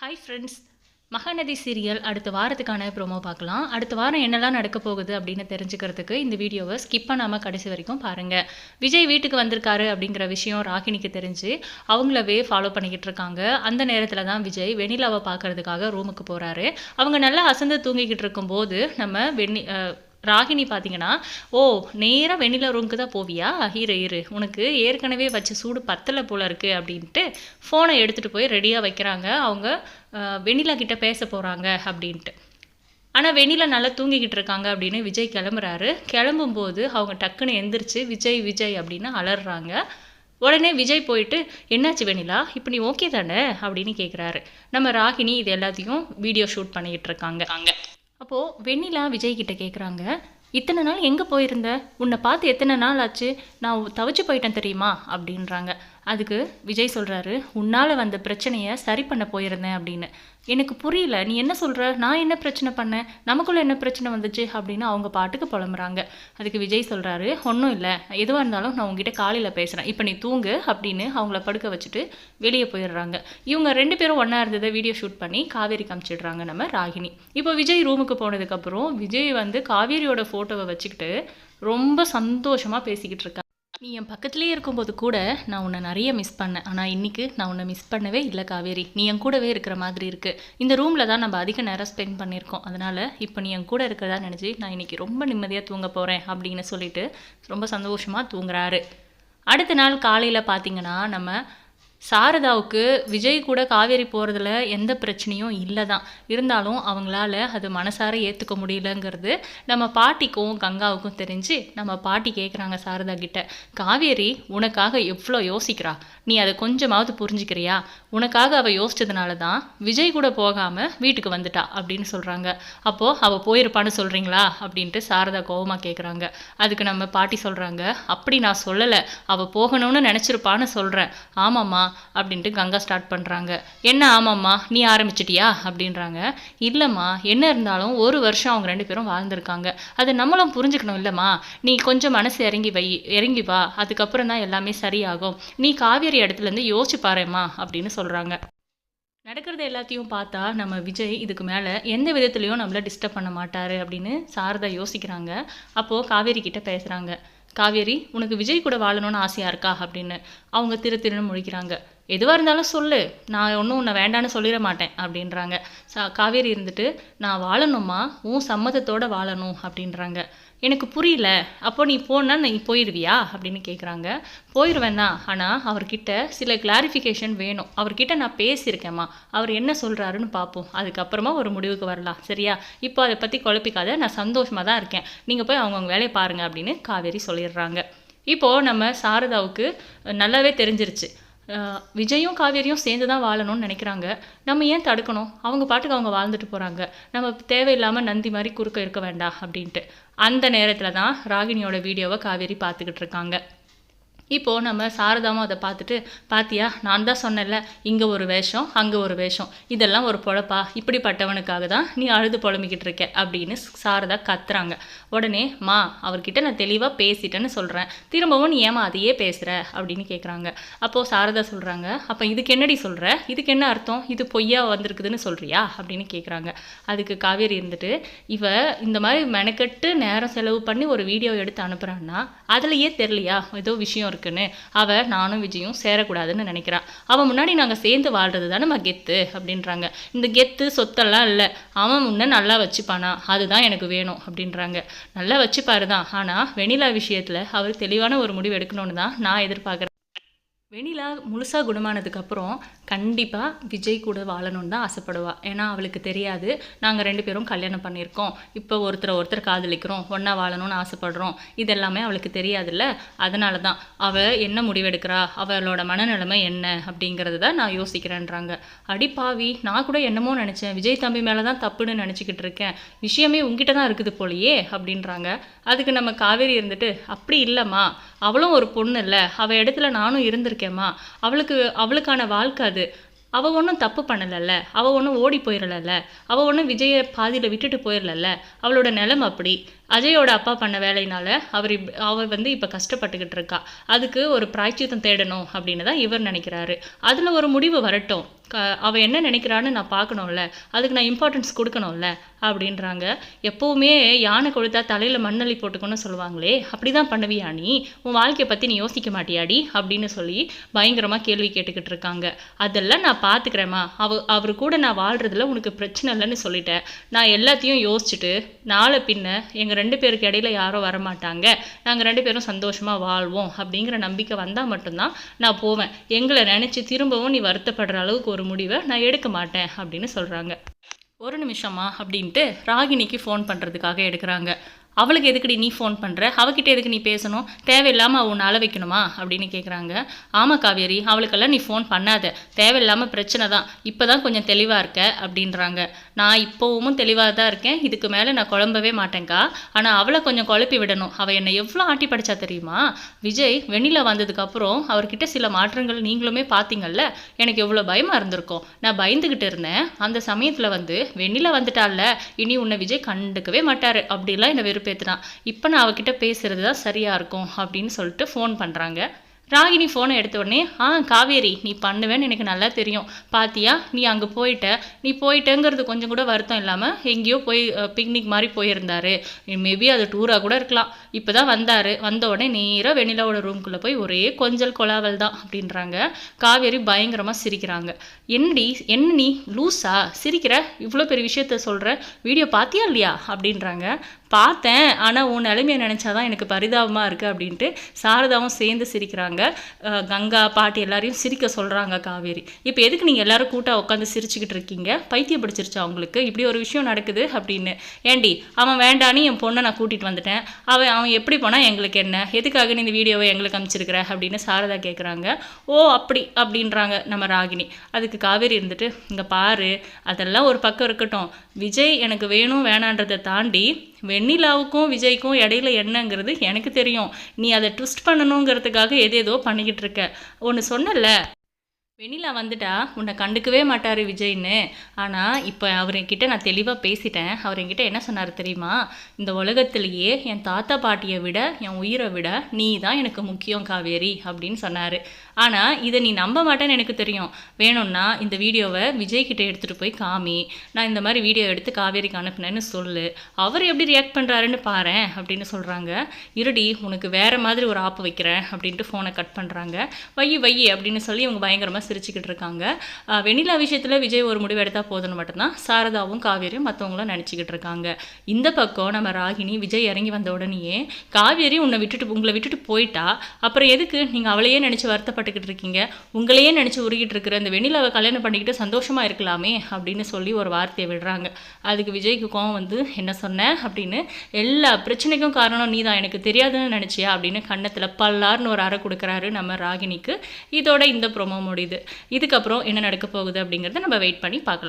Hi friends Mahanadi serial அடுத்த வாரத்துக்கான promo பார்க்கலாம். அடுத்த வாரம் என்னெல்லாம் நடக்க போகுது அப்படின்னு தெரிஞ்சுக்கிறதுக்கு இந்த வீடியோவை ஸ்கிப் பண்ணாமல் கடைசி வரைக்கும் பாருங்கள் விஜய் வீட்டுக்கு வந்திருக்காரு அப்படிங்கிற விஷயம் ராகினிக்கு தெரிஞ்சு அவங்களவே ஃபாலோ பண்ணிக்கிட்டு இருக்காங்க. அந்த நேரத்தில் தான் விஜய் வெண்ணிலாவை பார்க்கறதுக்காக ரூமுக்கு போகிறாரு அவங்க நல்லா அசந்து தூங்கிக்கிட்டு இருக்கும்போது நம்ம வெண்ணி ராகினி பார்த்தீங்கன்னா ஓ நேராக வெண்ணிலா ரூமுக்கு தான் போவியா? இரு இரு. உனக்கு ஏற்கனவே வச்ச சூடு பத்தலை போல இருக்குது அப்படின்ட்டு ஃபோனை எடுத்துகிட்டு போய் ரெடியாக வைக்கிறாங்க. அவங்க வெண்ணிலா கிட்ட பேச போகிறாங்க அப்படின்ட்டு. ஆனால் வெண்ணிலா நல்லா தூங்கிக்கிட்டு இருக்காங்க அப்படின்னு விஜய் கிளம்புறாரு. கிளம்பும்போது அவங்க டக்குன்னு எந்திரிச்சு விஜய் விஜய் அப்படின்னு அலறாங்க உடனே விஜய் போயிட்டு என்னாச்சு வெண்ணிலா? இப்போ நீ ஓகே தானே? அப்படின்னு கேட்குறாரு நம்ம ராகினி இது எல்லாத்தையும் வீடியோ ஷூட் பண்ணிக்கிட்டு இருக்காங்க. அங்கே அப்போது வெண்ணிலா விஜய் கிட்ட கேட்குறாங்க இத்தனை நாள் எங்கே போயிருந்த? உன்னை பார்த்து எத்தனை நாள் ஆச்சு? நான் தவிச்சு போயிட்டேன் தெரியுமா? அப்படின்றாங்க. அதுக்கு விஜய் சொல்கிறாரு உன்னால் வந்த பிரச்சனையை சரி பண்ண போயிருந்தேன் அப்படின்னு. எனக்கு புரியல நீ என்ன சொல்கிற நான் என்ன பிரச்சனை பண்ணேன்? நமக்குள்ளே என்ன பிரச்சனை வந்துச்சு? அப்படின்னு அவங்க பாட்டுக்கு புலம்புறாங்க. அதுக்கு விஜய் சொல்கிறாரு ஒன்றும் இல்லை. எதுவாக இருந்தாலும் நான் உங்ககிட்ட காலையில் பேசுகிறேன் இப்போ நீ தூங்கு அப்படின்னு அவங்கள படுக்க வச்சுட்டு வெளியே போயிடுறாங்க. இவங்க ரெண்டு பேரும் ஒன்றா இருந்ததை வீடியோ ஷூட் பண்ணி காவேரி காமிச்சிடுறாங்க நம்ம ராகினி. இப்போ விஜய் ரூமுக்கு போனதுக்கப்புறம் விஜய் வந்து காவேரியோட ஃபோட்டோவை வச்சுக்கிட்டு ரொம்ப சந்தோஷமாக பேசிக்கிட்டு இருக்காங்க நீ என் பக்கத்துலேயே இருக்கும்போது கூட நான் உன்னை நிறைய மிஸ் பண்ணேன். ஆனால் இன்றைக்கி நான் உன்னை மிஸ் பண்ணவே இல்லை காவேரி. நீ என் கூடவே இருக்கிற மாதிரி இருக்குது இந்த ரூமில் தான் நம்ம அதிக நேரம் ஸ்பெண்ட் பண்ணியிருக்கோம். அதனால் இப்போ நீ என் கூட இருக்கிறதா நினச்சி நான் இன்னைக்கு ரொம்ப நிம்மதியாக தூங்க போகிறேன் அப்படின்னு சொல்லிட்டு ரொம்ப சந்தோஷமாக தூங்குறாரு. அடுத்த நாள் காலையில் பார்த்தீங்கன்னா நம்ம சாரதாவுக்கு விஜய் கூட காவேரி போகிறதுல எந்த பிரச்சனையும் இல்லை தான் இருந்தாலும் அவங்களால அது மனசார ஏற்றுக்க முடியலங்கிறது நம்ம பாட்டிக்கும் கங்காவுக்கும் தெரிஞ்சு நம்ம பாட்டி கேட்குறாங்க சாரதா கிட்ட. காவேரி உனக்காக எவ்வளோ யோசிக்கிறா? நீ அதை கொஞ்சமாவது புரிஞ்சுக்கிறியா? உனக்காக அவள் யோசிச்சதுனால தான் விஜய் கூட போகாமல் வீட்டுக்கு வந்துட்டா அப்படின்னு சொல்கிறாங்க அப்போது அவள் போயிருப்பான்னு சொல்கிறீங்களா அப்படின்ட்டு சாரதா கோபமாக கேட்குறாங்க அதுக்கு நம்ம பாட்டி சொல்கிறாங்க அப்படி நான் சொல்லலை. அவள் போகணும்னு நினச்சிருப்பான்னு சொல்கிறேன் ஆமாம்மா அப்படின்ட்டு கங்கா ஸ்டார்ட் பண்ணுறாங்க என்ன ஆமாம்மா நீ ஆரம்பிச்சிட்டியா? அப்படின்றாங்க. இல்லைம்மா என்ன இருந்தாலும் ஒரு வருஷம் அவங்க ரெண்டு பேரும் வாழ்ந்திருக்காங்க. அது நம்மளும் புரிஞ்சுக்கணும் இல்லைம்மா. நீ கொஞ்சம் மனசு இறங்கி வை இறங்கி வா. அதுக்கப்புறம் தான் எல்லாமே சரியாகும். நீ காவேரி இடத்துலேருந்து யோசிச்சு பாரும்மா அப்படின்னு சொல்கிறாங்க நடக்கிறது எல்லாத்தையும் பார்த்தா நம்ம விஜய் இதுக்கு மேலே எந்த விதத்துலேயும் நம்மளை டிஸ்டர்ப் பண்ண மாட்டார் அப்படின்னு சாரதா யோசிக்கிறாங்க. அப்போது காவேரி கிட்ட பேசுகிறாங்க காவேரி உனக்கு விஜய் கூட வாழணும்னு ஆசையாக இருக்கா? அப்படின்னு அவங்க திரு திருன்னு முழிக்கிறாங்க. எதுவாக இருந்தாலும் சொல்லு. நான் ஒன்றும் உன்னை வேண்டான்னு சொல்லிட மாட்டேன் அப்படின்றாங்க. சா காவேரி இருந்துட்டு நான் வாழணுமா உன் சம்மதத்தோடு வாழணும் அப்படின்றாங்க. எனக்கு புரியல. அப்போ நீ போனால் நீ போயிடுவியா அப்படின்னு கேட்குறாங்க போயிடுவேன் தான். ஆனால் அவர்கிட்ட சில கிளாரிஃபிகேஷன் வேணும். அவர்கிட்ட நான் பேசியிருக்கேம்மா. அவர் என்ன சொல்கிறாருன்னு பார்ப்போம் அதுக்கப்புறமா ஒரு முடிவுக்கு வரலாம். சரியா? இப்போ அதை பற்றி குழப்பிக்காத. நான் சந்தோஷமாக தான் இருக்கேன். நீங்கள் போய் அவங்கவுங்க வேலையை பாருங்க அப்படின்னு காவேரி சொல்லிடுறாங்க. இப்போது நம்ம சாரதாவுக்கு நல்லாவே தெரிஞ்சிருச்சு. விஜயும் காவேரியும் சேர்ந்து தான் வாழணும்னு நினைக்கிறாங்க. நம்ம ஏன் தடுக்கணும்? அவங்க பாட்டுக்கு அவங்க வாழ்ந்துட்டு போகிறாங்க நம்ம தேவையில்லாமல் நந்தி மாதிரி குறுக்க இருக்க வேண்டாம் அப்படின்ட்டு. அந்த நேரத்தில் தான் ராகினியோட வீடியோவை காவேரி பார்த்துக்கிட்டு இருக்காங்க. இப்போது நம்ம சாரதாவும் அதை பார்த்துட்டு பாத்தியா நான் தான் சொன்னேன்ல இங்கே ஒரு வேஷம் அங்கே ஒரு வேஷம். இதெல்லாம் ஒரு பொழப்பா? இப்படிப்பட்டவனுக்காக தான் நீ அழுது புலம்பிக்கிட்டு இருக்க? அப்படின்னு சாரதா கத்துறாங்க. உடனே மா அவர்கிட்ட நான் தெளிவாக பேசிட்டேன்னு சொல்கிறேன் திரும்பவும் நீ ஏமா அதையே பேசுகிற அப்படின்னு கேட்குறாங்க அப்போது சாரதா சொல்கிறாங்க அப்போ இதுக்கு என்னடி சொல்கிற இதுக்கு என்ன அர்த்தம்? இது பொய்யா வந்திருக்குதுன்னு சொல்கிறியா அப்படின்னு கேட்குறாங்க அதுக்கு காவேரி இருந்துட்டு இவ இந்த மாதிரி மெனக்கெட்டு நேரம் செலவு பண்ணி ஒரு வீடியோ எடுத்து அனுப்புகிறான்னா அதுலையே தெரியலையா? ஏதோ விஷயம் இருக்குன்னு அவள் நானும் விஜயும் சேரக்கூடாதுன்னு நினைக்கிறான் அவன் முன்னாடி நாங்கள் சேர்ந்து வாழ்றது தானே நம்ம கெத்து? அப்படின்றாங்க. இந்த கெத்து சொத்தெல்லாம் இல்லை. அவன் முன்ன நல்லா வச்சுப்பானா? அதுதான் எனக்கு வேணும் அப்படின்றாங்க. நல்லா வச்சுப்பாரு தான் ஆனால் வெணிலா விஷயத்தில் அவர் தெளிவான ஒரு முடிவு எடுக்கணும்னு தான் நான் எதிர்பார்க்குறேன். வெனிலா முழுசாக குணமானதுக்கப்புறம் கண்டிப்பாக விஜய் கூட வாழணும்னு தான் ஆசைப்படுவா. ஏன்னா அவளுக்கு தெரியாது. நாங்கள் ரெண்டு பேரும் கல்யாணம் பண்ணியிருக்கோம். இப்போ ஒருத்தரை ஒருத்தர் காதலிக்கிறோம். ஒன்றா வாழணும்னு ஆசைப்படுறோம். இதெல்லாமே அவளுக்கு தெரியாதுல்ல. அதனால தான் அவள் என்ன முடிவெடுக்கிறா? அவளோட மனநிலைமை என்ன? அப்படிங்கிறது தான் நான் யோசிக்கிறேன்றாங்க. அடிப்பாவி நான் கூட என்னமோ நினச்சேன். விஜய் தம்பி மேலே தான் தப்புன்னு நினச்சிக்கிட்டு இருக்கேன். விஷயமே உங்ககிட்ட தான் இருக்குது போலயே அப்படின்றாங்க. அதுக்கு நம்ம காவேரி இருந்துட்டு அப்படி இல்லைம்மா. அவளும் ஒரு பொண்ணு இல்லை அவள் இடத்துல நானும் இருந்திருக்கேம்மா. அவளுக்கு அவளுக்கான வாழ்க்கை அது. அவள் ஒன்றும் தப்பு பண்ணலைல்ல. அவள் ஒன்றும் ஓடி போயிடலல்ல அவள் ஒன்றும் விஜயை பாதியில் விட்டுட்டு போயிடலல்ல அவளோட நிலம் அப்படி. அஜயோட அப்பா பண்ண வேலையினால அவர் இப் அவர் வந்து இப்போ கஷ்டப்பட்டுக்கிட்டு இருக்கா. அதுக்கு ஒரு பிராய்ச்சித்தம் தேடணும் அப்படின்னு தான் இவர் நினைக்கிறாரு. அதில் ஒரு முடிவு வரட்டும். க அவள் என்ன நினைக்கிறான்னு நான் பார்க்கணும்ல. அதுக்கு நான் இம்பார்ட்டன்ஸ் கொடுக்கணும்ல அப்படின்றாங்க. எப்போவுமே யானை கொடுத்தா தலையில் மண்ணள்ளி போட்டுக்கணும்னு சொல்லுவாங்களே அப்படி தான் பண்ணுவியா நீ உன் வாழ்க்கையை பற்றி நீ யோசிக்க மாட்டியாடி அப்படின்னு சொல்லி பயங்கரமாக கேள்வி கேட்டுக்கிட்டு இருக்காங்க. அதெல்லாம் நான் பார்த்துக்கிறேம்மா அவ அவர் கூட நான் வாழ்கிறதுல உனக்கு பிரச்சனை இல்லைன்னு சொல்லிட்டேன். நான் எல்லாத்தையும் யோசிச்சுட்டு நாளை பின்ன எங்கள் ரெண்டு பேருக்கு இடையில யாரும் வரமாட்டாங்க. நாங்கள் ரெண்டு பேரும் சந்தோஷமாக வாழ்வோம். அப்படிங்கிற நம்பிக்கை வந்தால் மட்டும்தான் நான் போவேன். எங்களை நினச்சி திரும்பவும் நீ வருத்தப்படுற அளவுக்கு ஒரு முடிவை நான் எடுக்க மாட்டேன் அப்படின்னு சொல்கிறாங்க ஒரு நிமிஷமா அப்படின்ட்டு ராகினிக்கு ஃபோன் பண்ணுறதுக்காக எடுக்கிறாங்க. அவளுக்கு எதுக்குடி நீ ஃபோன் பண்ணுற அவகிட்ட எதுக்கு நீ பேசணும்? தேவையில்லாமல் அவன் அள வைக்கணுமா? அப்படின்னு கேட்குறாங்க ஆமாம் காவேரி அவளுக்கெல்லாம் நீ ஃபோன் பண்ணாத. தேவையில்லாமல் பிரச்சனை தான். இப்போ தான் கொஞ்சம் தெளிவாக இருக்க அப்படின்றாங்க. நான் இப்போவும் தெளிவாக தான் இருக்கேன். இதுக்கு மேலே நான் குழம்பவே மாட்டேங்க்கா ஆனால் அவளை கொஞ்சம் குழப்பி விடணும். அவள் என்னை எவ்வளோ ஆட்டி படிச்சா தெரியுமா? விஜய் வெண்ணில வந்ததுக்கப்புறம் அவர்கிட்ட சில மாற்றங்கள் நீங்களுமே பார்த்தீங்கல்ல எனக்கு எவ்வளோ பயமாக இருந்திருக்கும். நான் பயந்துக்கிட்டு இருந்தேன். அந்த சமயத்தில் வந்து வெண்ணில வந்துட்டால இனி உன்னை விஜய் கண்டுக்கவே மாட்டார். அப்படிலாம் என்னை வெறுப்பேத்துறான் இப்போ நான் அவகிட்ட பேசுறது தான் சரியாக இருக்கும் அப்படின்னு சொல்லிட்டு ஃபோன் பண்ணுறாங்க ராகினி ஃபோனை எடுத்த உடனே ஆ காவேரி நீ பண்ணுவேன்னு எனக்கு நல்லா தெரியும். பாத்தியா? நீ அங்கே போயிட்ட. நீ போயிட்டேங்கிறது கொஞ்சம் கூட வருத்தம் இல்லாமல் எங்கேயோ போய் பிக்னிக் மாதிரி போயிருந்தாரு. மேபி அது டூராக கூட இருக்கலாம். இப்போ தான் வந்தார். வந்த உடனே நேராக வெண்ணிலாவோட ரூம்குள்ளே போய் ஒரே கொஞ்சல் கொலாவல் தான் அப்படின்றாங்க. காவேரி பயங்கரமாக சிரிக்கிறாங்க. என்னடி என்ன நீ? லூஸா சிரிக்கிற? இவ்வளோ பெரிய விஷயத்த சொல்கிற வீடியோ பார்த்தியா இல்லையா? அப்படின்றாங்க. பார்த்தேன் ஆனால் உன் நிலைமையை நினச்சாதான் எனக்கு பரிதாபமாக இருக்குது அப்படின்ட்டு சாரதாவும் சேர்ந்து சிரிக்கிறாங்க. கங்கா பாட்டி எல்லாரையும் சிரிக்க சொல்கிறாங்க காவேரி. இப்போ எதுக்கு நீங்கள் எல்லாரும் கூட்டாக உட்காந்து சிரிச்சுக்கிட்டு இருக்கீங்க? பைத்தியம் பிடிச்சிருச்சா அவங்களுக்கு இப்படி ஒரு விஷயம் நடக்குது அப்படின்னு. ஏண்டி அவன் வேண்டான்னு என் பொண்ணை நான் கூட்டிகிட்டு வந்துட்டேன். அவன் அவன் எப்படி போனால் எங்களுக்கு என்ன? எதுக்காக நீ இந்த வீடியோவை எங்களுக்கு அனுப்பிச்சிருக்கிற அப்படின்னு சாரதா கேட்குறாங்க ஓ அப்படி அப்படின்றாங்க நம்ம ராகினி. அதுக்கு காவேரி இருந்துட்டு இங்கே பாரு அதெல்லாம் ஒரு பக்கம் இருக்கட்டும். விஜய் எனக்கு வேணும் வேணான்றதை தாண்டி வே வெண்ணிலாவுக்கும் விஜய்க்கும் இடையில என்னங்கிறது எனக்கு தெரியும். நீ அதை ட்விஸ்ட் பண்ணணுங்கிறதுக்காக எதேதோ பண்ணிக்கிட்டு இருக்க. ஒன்று சொன்னல வெண்ணிலா வந்துட்டா உன்னை கண்டுக்கவே மாட்டார் விஜய்னு. ஆனால் இப்போ அவர்கிட்ட நான் தெளிவாக பேசிட்டேன். அவர் என்கிட்ட என்ன சொன்னார் தெரியுமா? இந்த உலகத்திலேயே என் தாத்தா பாட்டியை விட என் உயிரை விட நீ தான் எனக்கு முக்கியம் காவேரி அப்படின்னு சொன்னார். ஆனால் இதை நீ நம்ப மாட்டேன்னு எனக்கு தெரியும். வேணும்னா இந்த வீடியோவை விஜய்கிட்ட எடுத்துகிட்டு போய் காமி. நான் இந்த மாதிரி வீடியோ எடுத்து காவேரிக்கு அனுப்புனேன்னு சொல்லு. அவர் எப்படி ரியாக்ட் பண்ணுறாருன்னு பாரேன் அப்படின்னு சொல்கிறாங்க இருடி உனக்கு வேறு மாதிரி ஒரு ஆப்பு வைக்கிறேன் அப்படின்ட்டு ஃபோனை கட் பண்ணுறாங்க வையி வையி அப்படின்னு சொல்லி இவங்க பயங்கரமாக சிரிச்சுக்கிட்டு இருக்காங்க வெண்ணிலா விஷயத்தில் விஜய் ஒரு முடிவு எடுத்தால் போதும்னு மட்டும்தான். சாரதாவும் காவேரியும் மற்றவங்களும் நினச்சிக்கிட்டு இருக்காங்க இந்த பக்கம் நம்ம ராகினி விஜய் இறங்கி வந்த உடனேயே காவேரி உன்னை விட்டுட்டு உங்களை விட்டுட்டு போயிட்டா அப்புறம் எதுக்கு நீங்கள் அவளையே நினச்சி வருத்தப்பட்டுக்கிட்டு இருக்கீங்க? உங்களையே நினச்சி உருகிட்டு இருக்கிற இந்த வெண்ணிலாவை கல்யாணம் பண்ணிக்கிட்டு சந்தோஷமாக இருக்கலாமே அப்படின்னு சொல்லி ஒரு வார்த்தையை விடுறாங்க. அதுக்கு விஜய்க்கு கோவம் வந்து என்ன சொன்னேன் அப்படின்னு எல்லா பிரச்சனைக்கும் காரணம் நீ தான் எனக்கு தெரியாதுன்னு நினச்சியா? அப்படின்னு கன்னத்தில் பல்லார்னு ஒரு அறை கொடுக்குறாரு நம்ம ராகினிக்கு. இதோட இந்த ப்ரோமோ முடியுது. இதுக்கப்புறம் என்ன நடக்க போகுது அப்படிங்கிறத நம்ம வெயிட் பண்ணி பார்க்கலாம்.